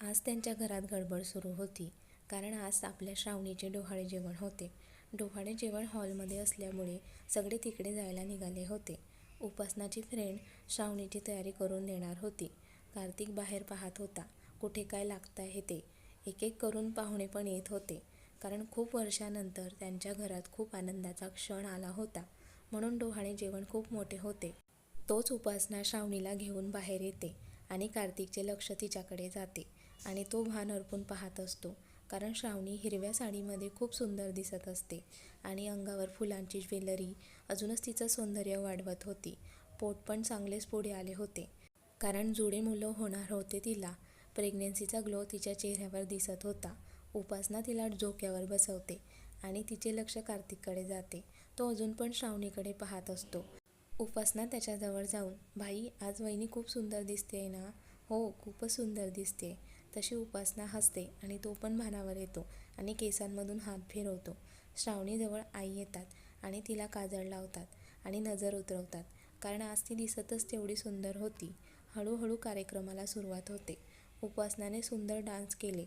आज त्यांच्या घरात गडबड सुरू होती कारण आज आपल्या श्रावणीचे डोहाळे जेवण होते. डोहाळे जेवण हॉलमध्ये असल्यामुळे सगळे तिकडे जायला निघाले होते. उपासनाची फ्रेंड श्रावणीची तयारी करून देणार होती. कार्तिक बाहेर पाहत होता कुठे काय लागतं आहे ते. एक एक करून पाहुणे पण येत होते कारण खूप वर्षानंतर त्यांच्या घरात खूप आनंदाचा क्षण आला होता. म्हणून डोहाळे जेवण खूप मोठे होते. तोच उपासना श्रावणीला घेऊन बाहेर येते आणि कार्तिकचे लक्ष तिच्याकडे जाते. आणि तो भान अर्पून पाहत असतो. कारण श्रावणी हिरव्या साडीमध्ये खूप सुंदर दिसत असते आणि अंगावर फुलांची ज्वेलरी अजूनच तिचं सौंदर्य वाढवत होती. पोट पण चांगलेच पुढे आले होते. कारण जुळे मुलं होणार होते तिला. प्रेग्नेन्सीचा ग्लो तिच्या चेहऱ्यावर दिसत होता. उपासना तिला झोक्यावर बसवते आणि तिचे लक्ष कार्तिककडे जाते. तो अजून पण श्रावणीकडे पाहत असतो. उपासना त्याच्याजवळ जाऊन भाई आज वहिनी खूप सुंदर दिसते ना? हो खूपच सुंदर दिसते तशी उपासना हसते आणि तो पण भानावर येतो आणि केसांमधून हात फिरवतो. श्रावणीजवळ आई येतात आणि तिला काजळ लावतात आणि नजर उतरवतात. कारण आज ती दिसतच तेवढी सुंदर होती. हळूहळू कार्यक्रमाला सुरुवात होते. उपासनाने सुंदर डान्स केले.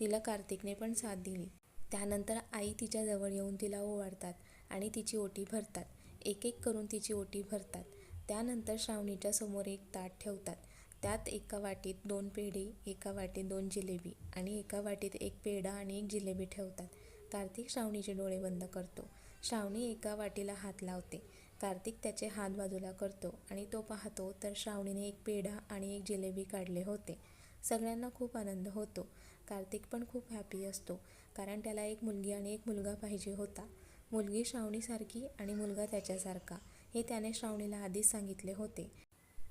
तिला कार्तिकने पण साथ दिली. त्यानंतर आई तिच्याजवळ येऊन तिला ओवाळतात आणि तिची ओटी भरतात. एक एक करून तिची ओटी भरतात. त्यानंतर श्रावणीच्या समोर एक ताट ठेवतात. त्यात एका वाटीत दोन पेढे एका वाटीत दोन जिलेबी आणि एका वाटीत एक पेढा आणि एक जिलेबी ठेवतात. कार्तिक श्रावणीचे डोळे बंद करतो. श्रावणी एका वाटीला हात लावते. कार्तिक त्याचे हात बाजूला करतो आणि तो पाहतो तर श्रावणीने एक पेढा आणि एक जिलेबी काढले होते. सगळ्यांना खूप आनंद होतो. कार्तिक पण खूप हॅपी असतो कारण त्याला एक मुलगी आणि एक मुलगा पाहिजे होता. मुलगी श्रावणीसारखी आणि मुलगा त्याच्यासारखा हे त्याने श्रावणीला आधीच सांगितले होते.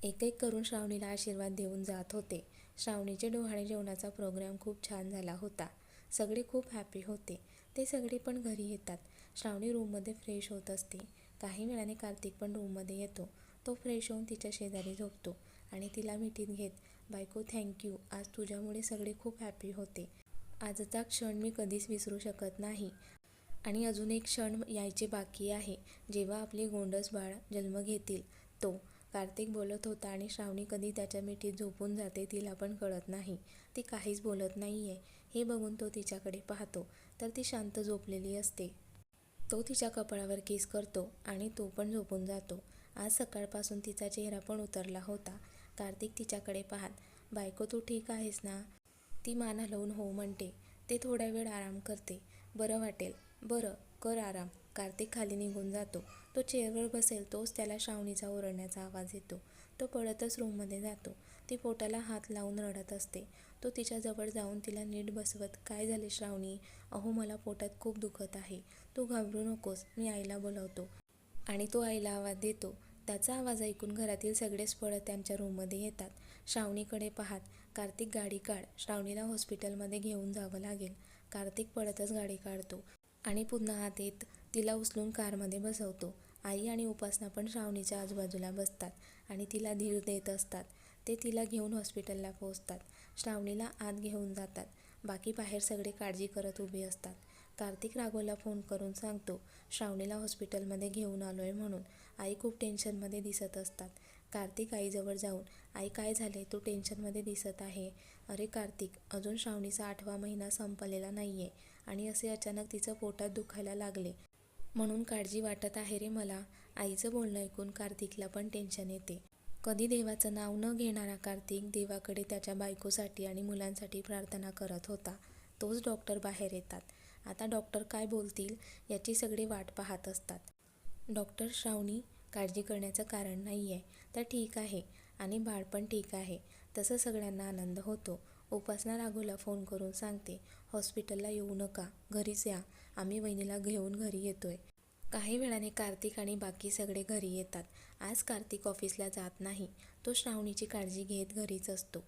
एक एक करून श्रावणीला आशीर्वाद देऊन जात होते. श्रावणीचे डोहाळे जेवणाचा प्रोग्राम खूप छान झाला होता. सगळे खूप हॅपी होते. ते सगळे पण घरी येतात. श्रावणी रूममध्ये फ्रेश होत असते. काही वेळाने कार्तिक पण रूममध्ये येतो. तो फ्रेश होऊन तिच्या शेजारी झोपतो आणि तिला मिठीत घेत बायको थँक्यू आज तुझ्यामुळे सगळे खूप हॅपी होते. आजचा क्षण मी कधीच विसरू शकत नाही. आणि अजून एक क्षण यायचे बाकी आहे. जेव्हा आपले गोंडस बाळ जन्म घेतील तो कार्तिक बोलत होता आणि श्रावणी कधी त्याच्या मिठीत झोपून जाते तिला पण कळत नाही. ती काहीच बोलत नाही आहे हे बघून तो तिच्याकडे पाहतो. तर ती शांत झोपलेली असते. तो तिच्या कपाळावर केस करतो आणि तो पण झोपून जातो. आज सकाळपासून तिचा चेहरा पण उतरला होता. कार्तिक तिच्याकडे पाहत बायको तू ठीक आहेस ना? ती मान हलवून हो म्हणते. ते थोडा वेळ आराम करते. बरं वाटेल. बरं कर आराम. कार्तिक खाली निघून जातो. तो चेअरवर बसेल तोच त्याला श्रावणीचा ओरडण्याचा आवाज येतो. तो पळतच रूममध्ये जातो. ती पोटाला हात लावून रडत असते. तो तिच्याजवळ जाऊन तिला नीट बसवत काय झाले श्रावणी? अहो मला पोटात खूप दुखत आहे. तू घाबरू नकोस मी आईला बोलवतो. आणि तो आईला आवाज देतो. त्याचा आवाज ऐकून घरातील सगळेच पळत त्यांच्या रूममध्ये येतात. श्रावणीकडे पाहत कार्तिक गाडी काढ. श्रावणीला हॉस्पिटलमध्ये घेऊन जावं लागेल. कार्तिक पळतच गाडी काढतो आणि पुन्हा आत येत तिला उचलून कारमध्ये बसवतो. आई आणि उपासना पण श्रावणीच्या आजूबाजूला बसतात आणि तिला धीर देत असतात. ते तिला घेऊन हॉस्पिटलला पोहोचतात. श्रावणीला आत घेऊन जातात. बाकी बाहेर सगळे काळजी करत उभे असतात. कार्तिक राघवला फोन करून सांगतो श्रावणीला हॉस्पिटलमध्ये घेऊन आलो आहे म्हणून. आई खूप टेन्शनमध्ये दिसत असतात. कार्तिक आईजवळ जाऊन आई काय झाले? तू टेन्शनमध्ये दिसत आहे. अरे कार्तिक अजून श्रावणीचा आठवा महिना संपलेला नाही आहे आणि असे अचानक तिचं पोटात दुखायला लागले. म्हणून काळजी वाटत आहे रे मला. आईचं बोलणं ऐकून कार्तिकला पण टेन्शन येते. कधी देवाचं नाव न घेणारा कार्तिक देवाकडे त्याच्या बायकोसाठी आणि मुलांसाठी प्रार्थना करत होता. तोच डॉक्टर बाहेर येतात. आता डॉक्टर काय बोलतील याची सगळी वाट पाहत असतात. डॉक्टर श्रावणी काळजी करण्याचं कारण नाही आहे तर ठीक आहे. आणि बाळ पण ठीक आहे. तसं सगळ्यांना आनंद होतो. उपासना राघूला फोन करून सांगते हॉस्पिटलला येऊ नका. घरीच या. आम्ही वहिनीला घेऊन घरी येतोय. काही वेळाने कार्तिक आणि बाकी सगळे घरी येतात. आज कार्तिक ऑफिसला जात नाही. तो श्रावणीची काळजी घेत घरीच असतो.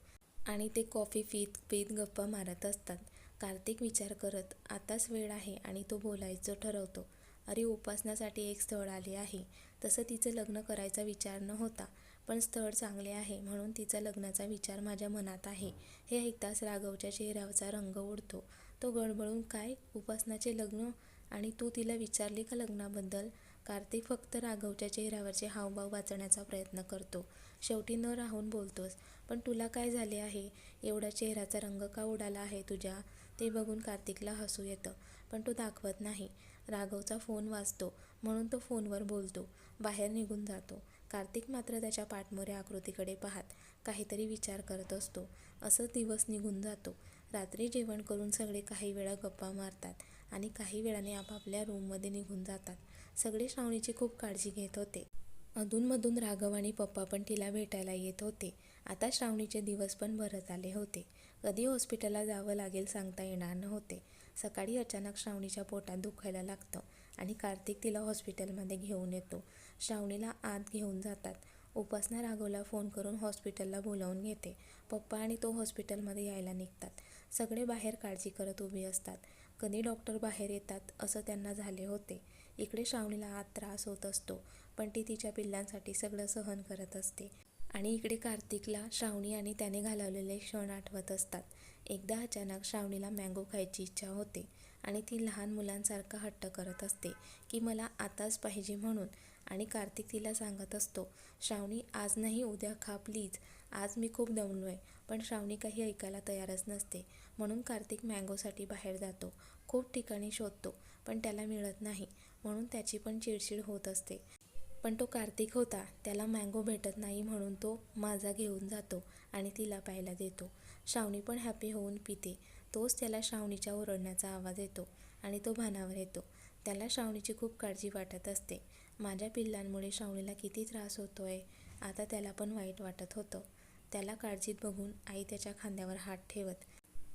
आणि ते कॉफी पीत पीत गप्पा मारत असतात. कार्तिक विचार करत आताच वेळ आहे आणि तो बोलायचं ठरवतो. अरे उपासनासाठी एक स्थळ आले आहे. तसं तिचं लग्न करायचा विचार न होता पण स्थळ चांगले आहे म्हणून तिचा लग्नाचा विचार माझ्या मनात आहे. हे ऐकताच राघवच्या चेहऱ्यावरचा रंग उडतो. तो गडबडून काय? उपासनाचे लग्न? आणि तू तिला विचारली का लग्नाबद्दल? कार्तिक फक्त राघवच्या चेहऱ्यावरचे हावभाव वाचण्याचा प्रयत्न करतो. शेवटी न राहून बोलतोस पण तुला काय झाले आहे? एवढा चेहऱ्याचा रंग का उडाला आहे तुझ्या? ते बघून कार्तिकला हसू येतं पण तो दाखवत नाही. राघवचा फोन वाजतो म्हणून तो फोनवर बोलतो बाहेर निघून जातो. कार्तिक मात्र त्याच्या पाठमोऱ्या आकृतीकडे पाहत काहीतरी विचार करत असतो. असं दिवस निघून जातो. रात्री जेवण करून सगळे काही वेळा गप्पा मारतात आणि काही वेळाने आपापल्या रूममध्ये निघून जातात. सगळे श्रावणीची खूप काळजी घेत होते. अधूनमधून राघव आणि पप्पा पण तिला भेटायला येत होते. आता श्रावणीचे दिवस पण भरत आले होते. कधी हॉस्पिटलला जावं लागेल सांगता येणार नव्हते. सकाळी अचानक श्रावणीच्या पोटात दुखायला लागतं आणि कार्तिक तिला हॉस्पिटलमध्ये घेऊन येतो. श्रावणीला आत घेऊन जातात. उपासना राघवला फोन करून हॉस्पिटलला बोलावून घेते. पप्पा आणि तो हॉस्पिटलमध्ये यायला निघतात. सगळे बाहेर काळजी करत उभी असतात. कधी डॉक्टर बाहेर येतात असं त्यांना झाले होते. इकडे श्रावणीला आत त्रास होत असतो पण ती तिच्या पिल्लांसाठी सगळं सहन करत असते. आणि इकडे कार्तिकला श्रावणी आणि त्याने घालवलेले क्षण आठवत असतात. एकदा अचानक श्रावणीला मँगो खायची इच्छा होते आणि ती लहान मुलांसारखा हट्ट करत असते की मला आताच पाहिजे म्हणून. आणि कार्तिक तिला सांगत असतो श्रावणी आज नाही उद्या खा प्लीज. आज मी खूप दमलो आहे पण श्रावणी काही ऐकायला तयारच नसते. म्हणून कार्तिक मँगोसाठी बाहेर जातो. खूप ठिकाणी शोधतो पण त्याला मिळत नाही. म्हणून त्याची पण चिडचिड होत असते. पण तो कार्तिक होता. त्याला मँगो भेटत नाही म्हणून तो माझा घेऊन जातो आणि तिला प्यायला देतो. श्रावणी पण हॅपी होऊन पिते. तोच त्याला श्रावणीच्या ओरडण्याचा आवाज येतो आणि तो भानावर येतो. त्याला श्रावणीची खूप काळजी वाटत असते. माझ्या पिल्लांमुळे श्रावणीला किती त्रास होतो आहे आता त्याला पण वाईट वाटत होतं. त्याला काळजीत बघून आई त्याच्या खांद्यावर हात ठेवत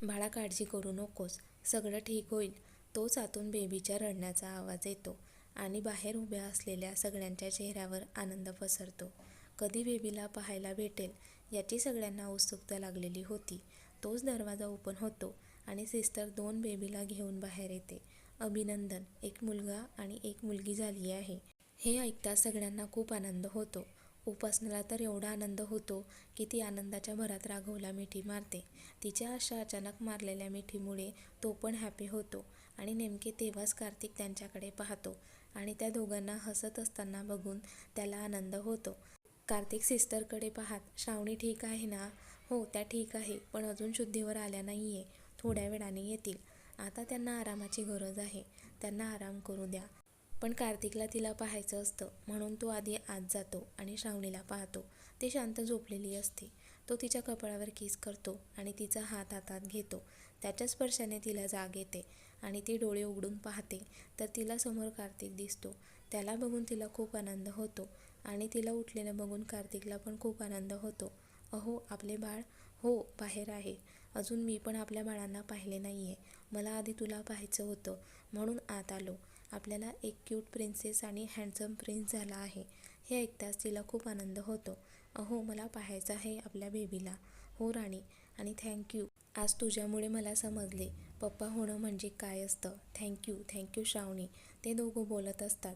बाळा काळजी करू नकोस. सगळं ठीक होईल. तोच आतून बेबीच्या रडण्याचा आवाज येतो आणि बाहेर उभ्या असलेल्या सगळ्यांच्या चेहऱ्यावर आनंद पसरतो. कधी बेबीला पाहायला भेटेल याची सगळ्यांना उत्सुकता लागलेली होती. तोच दरवाजा ओपन होतो आणि सिस्टर दोन बेबीला घेऊन बाहेर येते. अभिनंदन. एक मुलगा आणि एक मुलगी झाली आहे. हे ऐकता सगळ्यांना खूप आनंद होतो. उपासनाला तर एवढा आनंद होतो की ती आनंदाच्या भरात राघवला मिठी मारते. तिच्या अशा अचानक मारलेल्या मिठीमुळे तो पण हॅपी होतो आणि नेमके तेव्हाच कार्तिक त्यांच्याकडे पाहतो आणि त्या दोघांना हसत असताना बघून त्याला आनंद होतो. कार्तिक सिस्टरकडे पाहत श्रावणी ठीक आहे ना? हो त्या ठीक आहे पण अजून शुद्धीवर आल्या नाही आहे थोड्या वेळाने येतील. आता त्यांना आरामाची गरज आहे. त्यांना आराम करू द्या. पण कार्तिकला तिला पाहायचं असतं. म्हणून तो आधी आत जातो आणि श्रावणीला पाहतो. ती शांत झोपलेली असते. तो तिच्या कपाळावर किस करतो आणि तिचा हात हातात घेतो. त्याच्या स्पर्शाने तिला जाग येते आणि ती डोळे उघडून पाहते. तर तिला समोर कार्तिक दिसतो. त्याला बघून तिला खूप आनंद होतो आणि तिला उठलेलं बघून कार्तिकला पण खूप आनंद होतो. अहो आपले बाळ हो बाहेर आहे. अजून मी पण आपल्या बाळांना पाहिले नाही आहे मला आधी तुला पाहायचं होतं. म्हणून आत आलो. आपल्याला एक क्यूट प्रिन्सेस आणि हँडसम प्रिन्स झाला आहे. हे ऐकताच तिला खूप आनंद होतो. अहो मला पाहायचं आहे आपल्या बेबीला हो राणी. आणि थँक्यू आज तुझ्यामुळे मला समजले. पप्पा होणं म्हणजे काय असतं? Thank you thank you Shravani. ते दोघं बोलत असतात.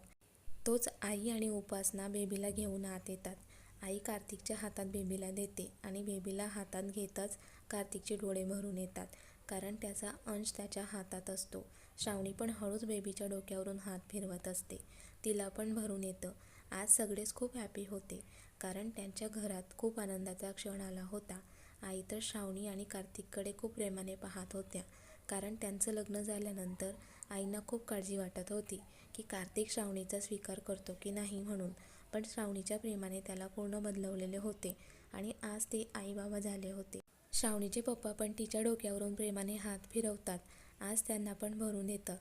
तोच आई आणि उपासना बेबीला घेऊन आत येतात. आई कार्तिकच्या हातात बेबीला देते आणि बेबीला हातात घेताच कार्तिकचे डोळे भरून येतात. कारण त्याचा अंश त्याच्या हातात असतो. श्रावणी पण हळूच बेबीच्या डोक्यावरून हात फिरवत असते. तिला पण भरून येतं. आज सगळेच खूप हॅपी होते. कारण त्यांच्या घरात खूप आनंदाचा क्षण आला होता. आई तर श्रावणी आणि कार्तिककडे खूप प्रेमाने पाहत होत्या. कारण त्यांचं लग्न झाल्यानंतर आईंना खूप काळजी वाटत होती की कार्तिक श्रावणीचा स्वीकार करतो की नाही म्हणून. पण श्रावणीच्या प्रेमाने त्याला पूर्ण बदलवलेले होते आणि आज ते आई बाबा झाले होते. श्रावणीचे पप्पा पण तिच्या डोक्यावरून प्रेमाने हात फिरवतात. आज त्यांना पण भरून येतं.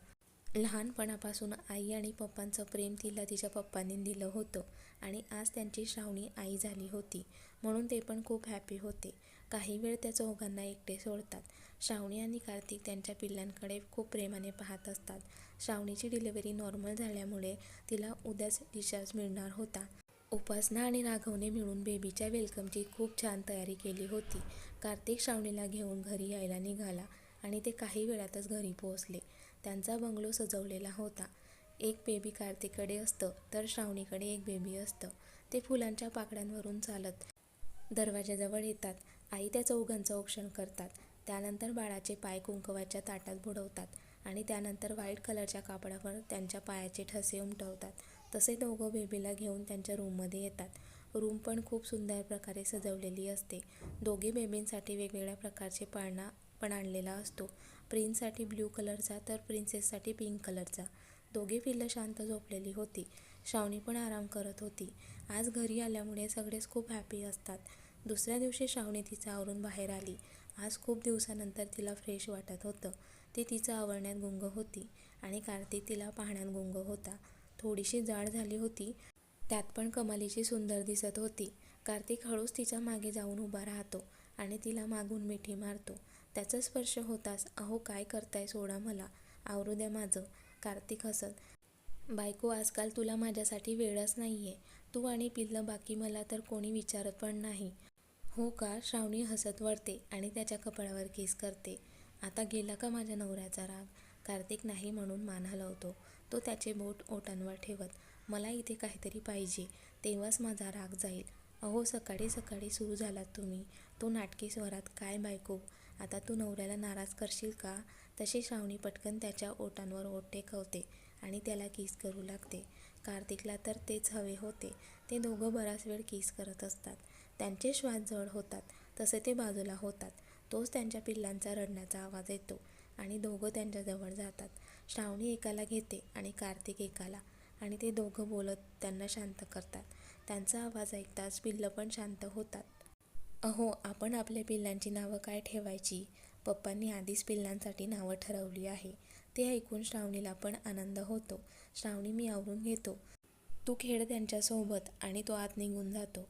लहानपणापासून आई आणि पप्पांचं प्रेम तिला तिच्या पप्पांनी दिलं होतं आणि आज त्यांची श्रावणी आई झाली होती. म्हणून ते पण खूप हॅपी होते. काही वेळ त्या चौघांना एकटे सोडतात. श्रावणी आणि कार्तिक त्यांच्या पिल्लांकडे खूप प्रेमाने पाहत असतात. श्रावणीची डिलिव्हरी नॉर्मल झाल्यामुळे तिला उद्याच डिस्चार्ज मिळणार होता. उपासना आणि राघवने मिळून बेबीच्या वेलकमची खूप छान तयारी केली होती. कार्तिक श्रावणीला घेऊन घरी यायला निघाला आणि ते काही वेळातच घरी पोहोचले. त्यांचा बंगलो सजवलेला होता. एक बेबी कार्तिककडे असतं तर श्रावणीकडे एक बेबी असतं. ते फुलांच्या पाकड्यांवरून चालत दरवाजाजवळ येतात. आई त्या चौघांचं औक्षण करतात. त्यानंतर बाळाचे पाय कुंकवाच्या ताटात बुडवतात आणि त्यानंतर व्हाईट कलरच्या कापडावर त्यांच्या पायाचे ठसे उमटवतात. तसे दोघं बेबीला घेऊन त्यांच्या रूममध्ये येतात. रूम पण खूप सुंदर प्रकारे सजवलेली असते. दोघे बेबींसाठी वेगवेगळ्या प्रकारचे पाळणा पण आणलेला असतो. प्रिन्ससाठी ब्ल्यू कलरचा तर प्रिन्सेससाठी पिंक कलरचा. दोघे पिल्लं शांत झोपलेली होती. श्रावणी पण आराम करत होती. आज घरी आल्यामुळे सगळेच खूप हॅपी असतात. दुसऱ्या दिवशी श्रावणी तिचं आवरून बाहेर आली. आज खूप दिवसानंतर तिला फ्रेश वाटत होतं. ती तिचं आवरण्यात गुंग होती आणि कार्तिक तिला पाहण्यात गुंग होता. थोडीशी जाड झाली होती. त्यात पण कमालीची सुंदर दिसत होती. कार्तिक हळूच तिच्यामागे जाऊन उभा राहतो आणि तिला मागून मिठी मारतो. त्याचा स्पर्श होताच अहो काय करताय सोडा मला. आवरू द्या माझं. कार्तिक हसत बायको आजकाल तुला माझ्यासाठी वेळच नाही आहे तू आणि पिल्लं बाकी मला तर कोणी विचारत पण नाही. हो का? श्रावणी हसत वळते आणि त्याच्या कपाळावर केस करते. आता गेला का माझ्या नवऱ्याचा राग? कार्तिक नाही म्हणून मान हलवतो. तो त्याचे बोट ओटांवर ठेवत मला इथे काहीतरी पाहिजे. तेव्हाच माझा राग जाईल. अहो सकाळी सकाळी सुरू झालात तुम्ही. तो नाटकी स्वरात काय बायको? आता तू नवऱ्याला नाराज करशील का? तशी श्रावणी पटकन त्याच्या ओटांवर ओट टेकवते आणि त्याला किस करू लागते. कार्तिकला तर तेच हवे होते. ते दोघं बराच वेळ किस करत असतात. त्यांचे श्वास जड होतात. तसे ते बाजूला होतात. तोच त्यांच्या पिल्लांचा रडण्याचा आवाज येतो आणि दोघं त्यांच्याजवळ जातात. श्रावणी एकाला घेते आणि कार्तिक एकाला. आणि ते दोघं बोलत त्यांना शांत करतात. त्यांचा आवाज ऐकताच पिल्लं पण शांत होतात. अहो आपण आपल्या पिल्लांची नावं काय ठेवायची? पप्पांनी आधीच पिल्लांसाठी नावं ठरवली आहे. ते ऐकून श्रावणीला पण आनंद होतो. श्रावणी मी आवरून घेतो. तू खेळ त्यांच्यासोबत आणि तो आत निघून जातो.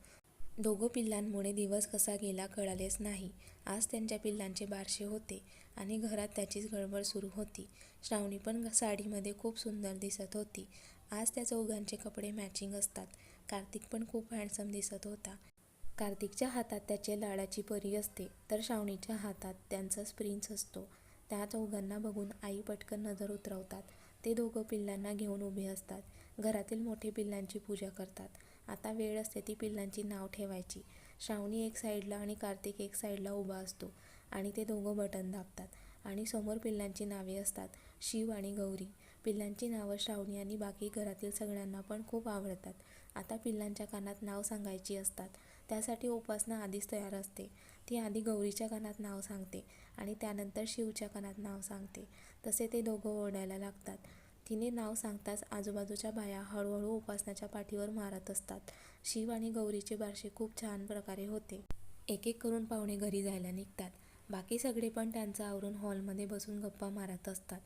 दोघं पिल्लांमुळे दिवस कसा गेला कळालेच नाही. आज त्यांच्या पिल्लांचे बारशे होते आणि घरात त्याचीच गडबड सुरू होती. श्रावणी पण साडीमध्ये खूप सुंदर दिसत होती. आज त्या चौघांचे कपडे मॅचिंग असतात. कार्तिक पण खूप हँडसम दिसत होता. कार्तिकच्या हातात त्याचे लाडाची परी असते तर श्रावणीच्या हातात त्यांचा स्प्रिन्स असतो. त्या चौघांना बघून आई पटकन नजर उतरवतात. ते दोघं पिल्लांना घेऊन उभे असतात. घरातील मोठे पिल्लांची पूजा करतात. आता वेळ असते ती पिल्लांची नाव ठेवायची. श्रावणी एक साईडला आणि कार्तिक एक साईडला उभा असतो आणि ते दोघं बटन दाबतात आणि समोर पिल्लांची नावे असतात शिव आणि गौरी. पिल्लांची नावं श्रावणी आणि बाकी घरातील सगळ्यांना पण खूप आवडतात. आता पिल्लांच्या कानात नाव सांगायची असतात. त्यासाठी उपासना आधीच तयार असते. ती आधी गौरीच्या कानात नाव सांगते आणि त्यानंतर शिवच्या कानात नाव सांगते. तसे ते दोघं ओरडायला लागतात. तिने नाव सांगताच आजूबाजूच्या बाया हळूहळू उपासनाच्या पाठीवर मारत असतात. शिव आणि गौरीचे बारसे खूप छान प्रकारे होते. एक एक करून पाहुणे घरी जायला निघतात. बाकी सगळे पण त्यांचं आवरून हॉलमध्ये बसून गप्पा मारत असतात.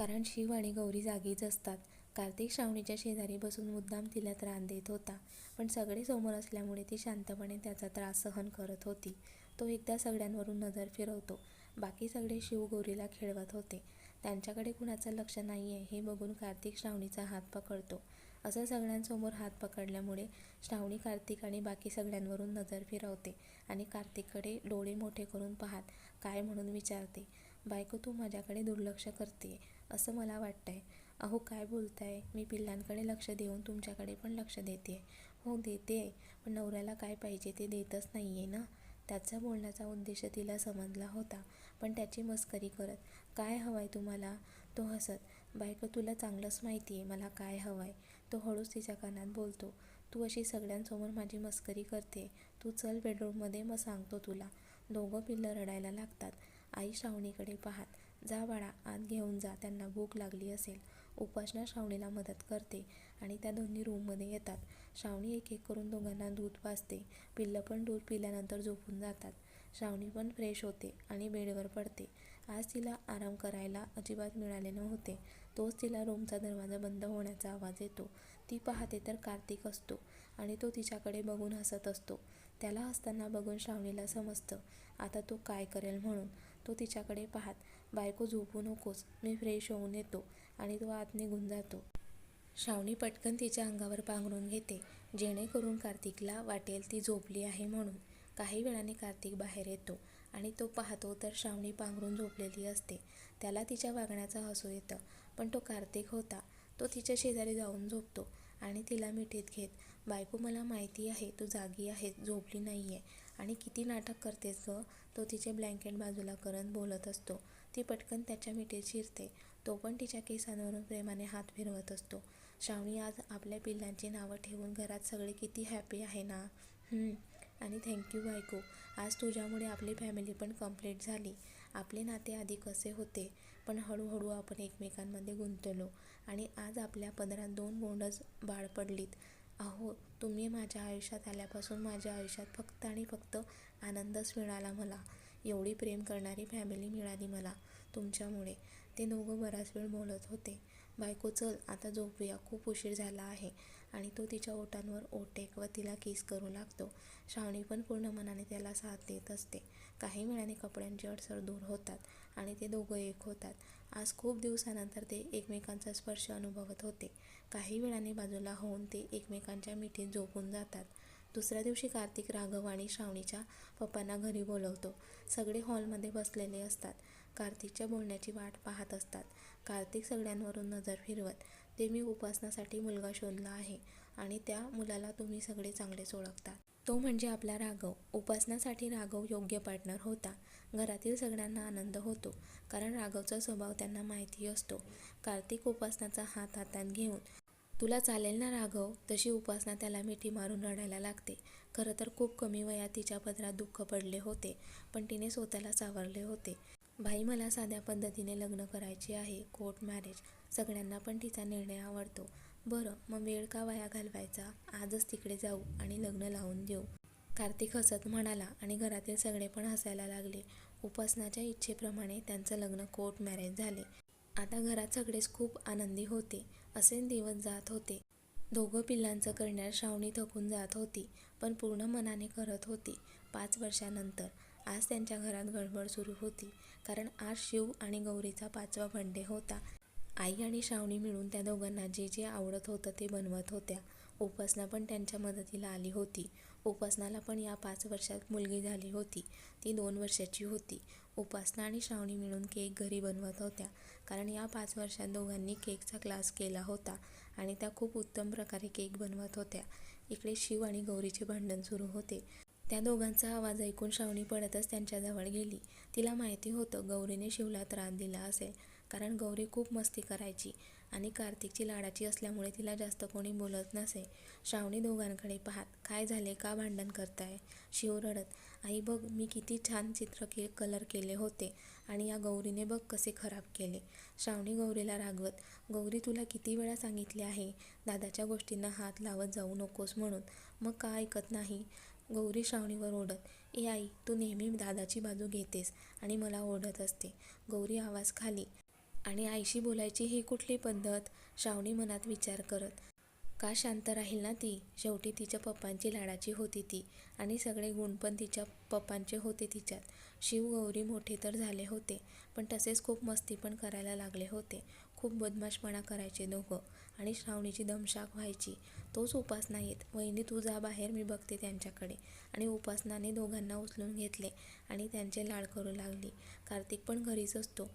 कारण शिव आणि गौरी जागीच असतात. कार्तिक श्रावणीच्या शेजारी बसून मुद्दाम तिला त्रास देत होता. पण सगळे समोर असल्यामुळे ती शांतपणे त्याचा त्रास सहन करत होती. तो एकदा सगळ्यांवरून नजर फिरवतो. बाकी सगळे शिव गौरीला खेळवत होते. त्यांच्याकडे कुणाचं लक्ष नाही आहे हे बघून कार्तिक श्रावणीचा हात पकडतो. असं सगळ्यांसमोर हात पकडल्यामुळे श्रावणी कार्तिक आणि बाकी सगळ्यांवरून नजर फिरवते आणि कार्तिककडे डोळे मोठे करून पाहत काय म्हणून विचारते बायको तू माझ्याकडे दुर्लक्ष करते असं मला वाटतं आहे अहो काय बोलताय? मी पिल्लांकडे लक्ष देऊन तुमच्याकडे पण लक्ष देते हो देते पण नवऱ्याला काय पाहिजे ते देतच नाही आहे ना? त्याचा बोलण्याचा उद्देश तिला समजला होता. पण त्याची मस्करी करत काय हवंय तुम्हाला? तो हसत बायको तुला चांगलंच माहिती आहे मला काय हवंय? तो हळूच तिच्या कानात बोलतो तू अशी सगळ्यांसमोर माझी मस्करी करते. तू चल बेडरूममध्ये मग सांगतो तुला. दोघं पिल्लं रडायला लागतात. आई श्रावणीकडे पाहात. जा बाळा आत घेऊन जा त्यांना भूक लागली असेल. उपासना श्रावणीला मदत करते आणि त्या दोन्ही रूममध्ये येतात. श्रावणी एक एक करून दोघांना दूध पाजते. पिल्लं पण दूध पिल्यानंतर झोपून जातात. श्रावणी पण फ्रेश होते आणि बेडवर पडते. आज तिला आराम करायला अजिबात मिळाले नव्हते. तोच तिला रूमचा दरवाजा बंद होण्याचा आवाज येतो. ती पाहते तर कार्तिक असतो आणि तो तिच्याकडे बघून हसत असतो. त्याला हसताना बघून श्रावणीला समजतं आता तो काय करेल म्हणून. तो तिच्याकडे पाहत बायको झोपू नकोस मी फ्रेश होऊन येतो आणि तो आत निघून जातो. श्रावणी पटकन तिच्या अंगावर पांघरून घेते. जेणेकरून कार्तिकला वाटेल ती झोपली आहे म्हणून. काही वेळाने कार्तिक बाहेर येतो आणि तो पाहतो तर श्रावणी पांघरून झोपलेली असते. त्याला तिच्या वागण्याचा हसू येतं पण तो कार्तिक होता. तो तिच्या शेजारी जाऊन झोपतो आणि तिला मिठीत घेत बायको मला माहिती आहे तू जागी आहे झोपली नाही आहे आणि किती नाटक करतेस ग? तो तिचे ब्लँकेट बाजूला करत बोलत असतो. ती पटकन त्याच्या मिठीत शिरते. तो पण तिच्या केसांवरून प्रेमाने हात फिरवत असतो. श्रावणी आज आपल्या पिल्लांची नावं ठेवून घरात सगळे किती हॅपी आहे ना? आणि थँक्यू बायको. आज तुझ्यामुळे आपली फॅमिली पण कंप्लीट झाली. आपले नाते आधी कसे होते? पण हळूहळू आपण एकमेकांमध्ये गुंतलो. आणि आज आपल्या पदरात दोन गोंडच बाळ पडलीत. अहो तुम्ही माझ्या आयुष्यात आल्यापासून माझ्या आयुष्यात फक्त आणि फक्त आनंदच मिळाला मला. एवढी प्रेम करणारी फॅमिली मिळाली मला तुमच्यामुळे. ते दोघं बराच वेळ बोलत होते. बायको चल आता झोपूया. खूप उशीर झाला आहे. आणि तो तिच्या ओठांवर ओठ टेकवत तिला किस करू लागतो. श्रावणी पण पूर्ण मनाने त्याला साथ देत असते. काही वेळाने कपड्यांची अडसर दूर होतात आणि ते दोघं एक होतात. आज खूप दिवसानंतर ते एकमेकांचा स्पर्श अनुभवत होते. काही वेळाने बाजूला होऊन ते एकमेकांच्या मिठीत झोपून जातात. दुसऱ्या दिवशी कार्तिक राघव आणि श्रावणीच्या पप्पांना घरी बोलवतो. सगळे हॉलमध्ये बसलेले असतात. कार्तिकच्या बोलण्याची वाट पाहत असतात. कार्तिक सगळ्यांवरून नजर फिरवत ते मी उपासनासाठी मुलगा शोधला आहे आणि त्या मुलाला तुम्ही सगळे चांगलेच ओळखता. तो म्हणजे आपला राघव. उपासनासाठी राघव योग्य पार्टनर होता. घरातील सगळ्यांना आनंद होतो कारण राघवचा स्वभाव त्यांना माहिती असतो. कार्तिक उपासनाचा हात हातात घेऊन तुला चालेल ना राघव? तशी उपासना त्याला मिठी मारून रडायला लागते. खरं तर खूप कमी वयात तिच्या पदरात दुःख पडले होते पण तिने स्वतःला सावरले होते. भाई मला साध्या पद्धतीने लग्न करायचे आहे कोर्ट मॅरेज. सगळ्यांना पण तिचा निर्णय आवडतो. बरं मग वेळ का वाया घालवायचा? आजच तिकडे जाऊ आणि लग्न लावून देऊ. कार्तिक हसत म्हणाला आणि घरातील सगळे पण हसायला लागले. उपासनाच्या इच्छेप्रमाणे त्यांचं लग्न कोर्ट मॅरेज झाले. आता घरात सगळेच खूप आनंदी होते. असे दिवस जात होते. दोघं पिल्लांचं करण्यात श्रावणी थकून जात होती पण पूर्ण मनाने करत होती. पाच वर्षानंतर आज त्यांच्या घरात गडबड सुरू होती कारण आज शिव आणि गौरीचा पाचवा बर्थडे होता. आई आणि श्रावणी मिळून त्या दोघांना जे जे आवडत होतं ते बनवत होत्या. उपासना पण त्यांच्या मदतीला आली होती. उपासनाला पण या पाच वर्षात मुलगी झाली होती. ती दोन वर्षाची होती. उपासना आणि श्रावणी मिळून केक घरी बनवत होत्या. कारण या पाच वर्षात दोघांनी केकचा क्लास केला होता आणि त्या खूप उत्तम प्रकारे केक बनवत होत्या. इकडे शिव आणि गौरीचे भांडण सुरू होते. त्या दोघांचा आवाज ऐकून श्रावणी पडतच त्यांच्याजवळ गेली. तिला माहिती होतं गौरीने शिवला त्रास दिला असेल. कारण गौरी खूप मस्ती करायची. आणि कार्तिकची लाडाची असल्यामुळे तिला जास्त कोणी बोलत नसे. श्रावणी दोघांकडे पाहत काय झाले? का भांडण करताय शिव रडत आई बघ मी किती छान चित्र के कलर केले होते आणि या गौरीने बघ कसे खराब केले श्रावणी गौरीला रागवत गौरी तुला किती वेळा सांगितले आहे? दादाच्या गोष्टींना हात लावत जाऊ नकोस म्हणून. मग का ऐकत नाही गौरी श्रावणीवर ओढत ए आई तू नेहमी दादाची बाजू घेतेस आणि मला ओढत असते गौरी आवाज खाली आणि आईशी बोलायची ही कुठली पद्धत? श्रावणी मनात विचार करत. का शांत राहील ना ती? शेवटी तिच्या पप्पांची लाडाची होती ती आणि सगळे गुण पण तिच्या पप्पांचे होते तिच्यात. शिव गौरी मोठे तर झाले होते पण तसेच खूप मस्ती पण करायला लागले होते. खूप बदमाशपणा करायचे दोघं आणि श्रावणीची दमशाक व्हायची. तोच उपासना येत वहिनी तू जा बाहेर मी बघते त्यांच्याकडे. आणि उपासनाने दोघांना उचलून घेतले आणि त्यांचे लाड करू लागली. कार्तिक पण घरीच असतो.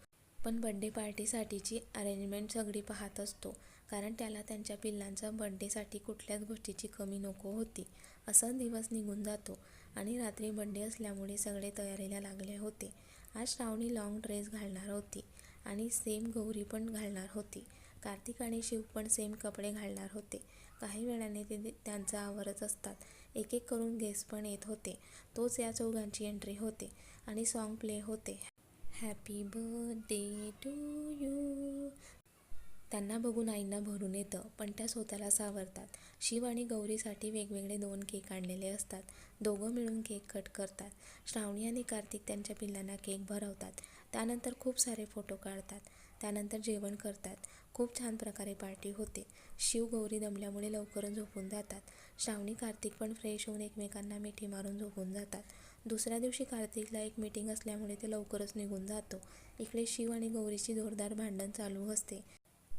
पण बड्डे पार्टीसाठीची अरेंजमेंट सगळी पाहत असतो. कारण त्याला त्यांच्या पिल्लांचा बड्डेसाठी कुठल्याच गोष्टीची कमी नको होती. असा दिवस निघून जातो आणि रात्री बड्डे असल्यामुळे सगळे तयारीला लागले होते. आज श्रावणी लाँग ड्रेस घालणार होती आणि सेम गौरी पण घालणार होती. कार्तिक आणि शिव पण सेम कपडे घालणार होते. काही वेळाने ते त्यांचा आवरच असतात. एक एक करून गेस्ट पण येत होते. तोच या चौघांची एंट्री होते आणि सॉन्ग प्ले होते. हॅपी बर्थडे टू यू त्यांना बघून आईंना भरून येतं पण त्या स्वतःला सावरतात. शिव आणि गौरीसाठी वेगवेगळे दोन केक आणलेले असतात. दोघं मिळून केक कट करतात. श्रावणी आणि कार्तिक त्यांच्या पिल्लांना केक भरवतात. त्यानंतर खूप सारे फोटो काढतात. त्यानंतर जेवण करतात. खूप छान प्रकारे पार्टी होते. शिव गौरी दमल्यामुळे लवकर झोपून जातात. श्रावणी कार्तिक पण फ्रेश होऊन एकमेकांना मिठी मारून झोपून जातात. दुसऱ्या दिवशी कार्तिकला एक मीटिंग असल्यामुळे ते लवकरच निघून जातो. इकडे शिव आणि गौरीची जोरदार भांडण चालू असते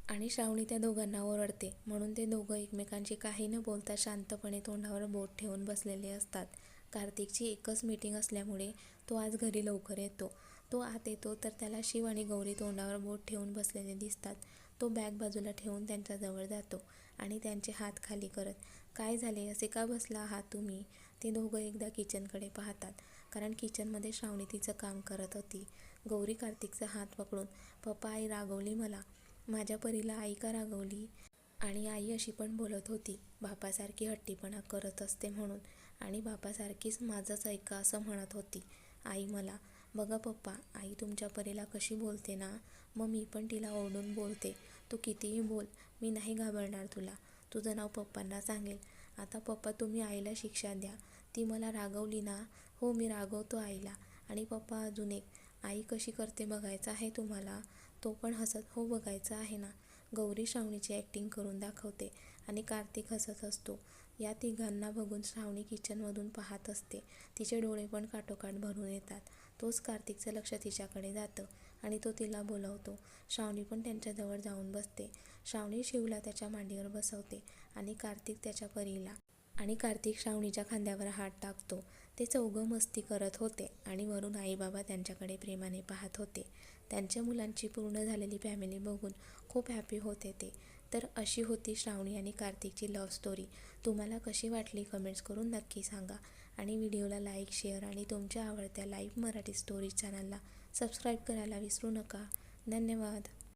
आणि श्रावणी त्या दोघांना ओरडते. म्हणून ते दोघं एकमेकांशी काही न बोलता शांतपणे तोंडावर बोट ठेवून बसलेले असतात. कार्तिकची एकच मीटिंग असल्यामुळे तो आज घरी लवकर येतो. तो आत येतो तर त्याला शिव आणि गौरी तोंडावर बोट ठेवून बसलेले दिसतात. तो बॅग बाजूला ठेवून त्यांच्याजवळ जातो आणि त्यांचे हात खाली करत काय झाले? असे का बसला आहात तुम्ही? ते दोघं एकदा किचनकडे पाहतात कारण किचनमध्ये श्रावणी तिचं काम करत होती. गौरी कार्तिकचा हात पकडून पप्पा आई रागवली मला. माझ्या परीला आई का रागवली? आणि आई अशी पण बोलत होती बापासारखी हट्टीपणा करत असते म्हणून. आणि बापासारखीच माझंच ऐका असं म्हणत होती. आई मला बघा पप्पा आई तुमच्या परीला कशी बोलते ना? मग मी पण तिला ओरडून बोलते. तू कितीही बोल मी नाही घाबरणार तुला. तुझं नाव पप्पांना सांगेल. आता पप्पा तुम्ही आईला शिक्षा द्या. ती मला रागवली ना? हो मी रागवतो आईला. आणि पप्पा अजून एक आई कशी करते बघायचं आहे तुम्हाला? तो पण हसत हो बघायचं आहे ना? गौरी श्रावणीची ॲक्टिंग करून दाखवते आणि कार्तिक हसत असतो. या तिघांना बघून श्रावणी किचनमधून पाहत असते. तिचे डोळे पण काठोकाठ भरून येतात. तोच कार्तिकचं लक्ष तिच्याकडे जातं आणि तो तिला बोलावतो. श्रावणी पण त्यांच्याजवळ जाऊन बसते. श्रावणी शिवला त्याच्या मांडीवर बसवते. आणि कार्तिक त्याच्या परीला आणि कार्तिक श्रावणीच्या खांद्यावर हात टाकतो. ते चौघं मस्ती करत होते आणि वरून आई बाबा त्यांच्याकडे प्रेमाने पाहत होते. त्यांच्या मुलांची पूर्ण झालेली फॅमिली बघून खूप हॅपी होते ते. तर अशी होती श्रावणी आणि कार्तिकची लव्ह स्टोरी तुम्हाला कशी वाटली कमेंट्स करून नक्की सांगा. आणि व्हिडिओला लाईक शेअर आणि तुमच्या आवडत्या लाईव्ह मराठी स्टोरीज चॅनलला सबस्क्राईब करायला विसरू नका. धन्यवाद.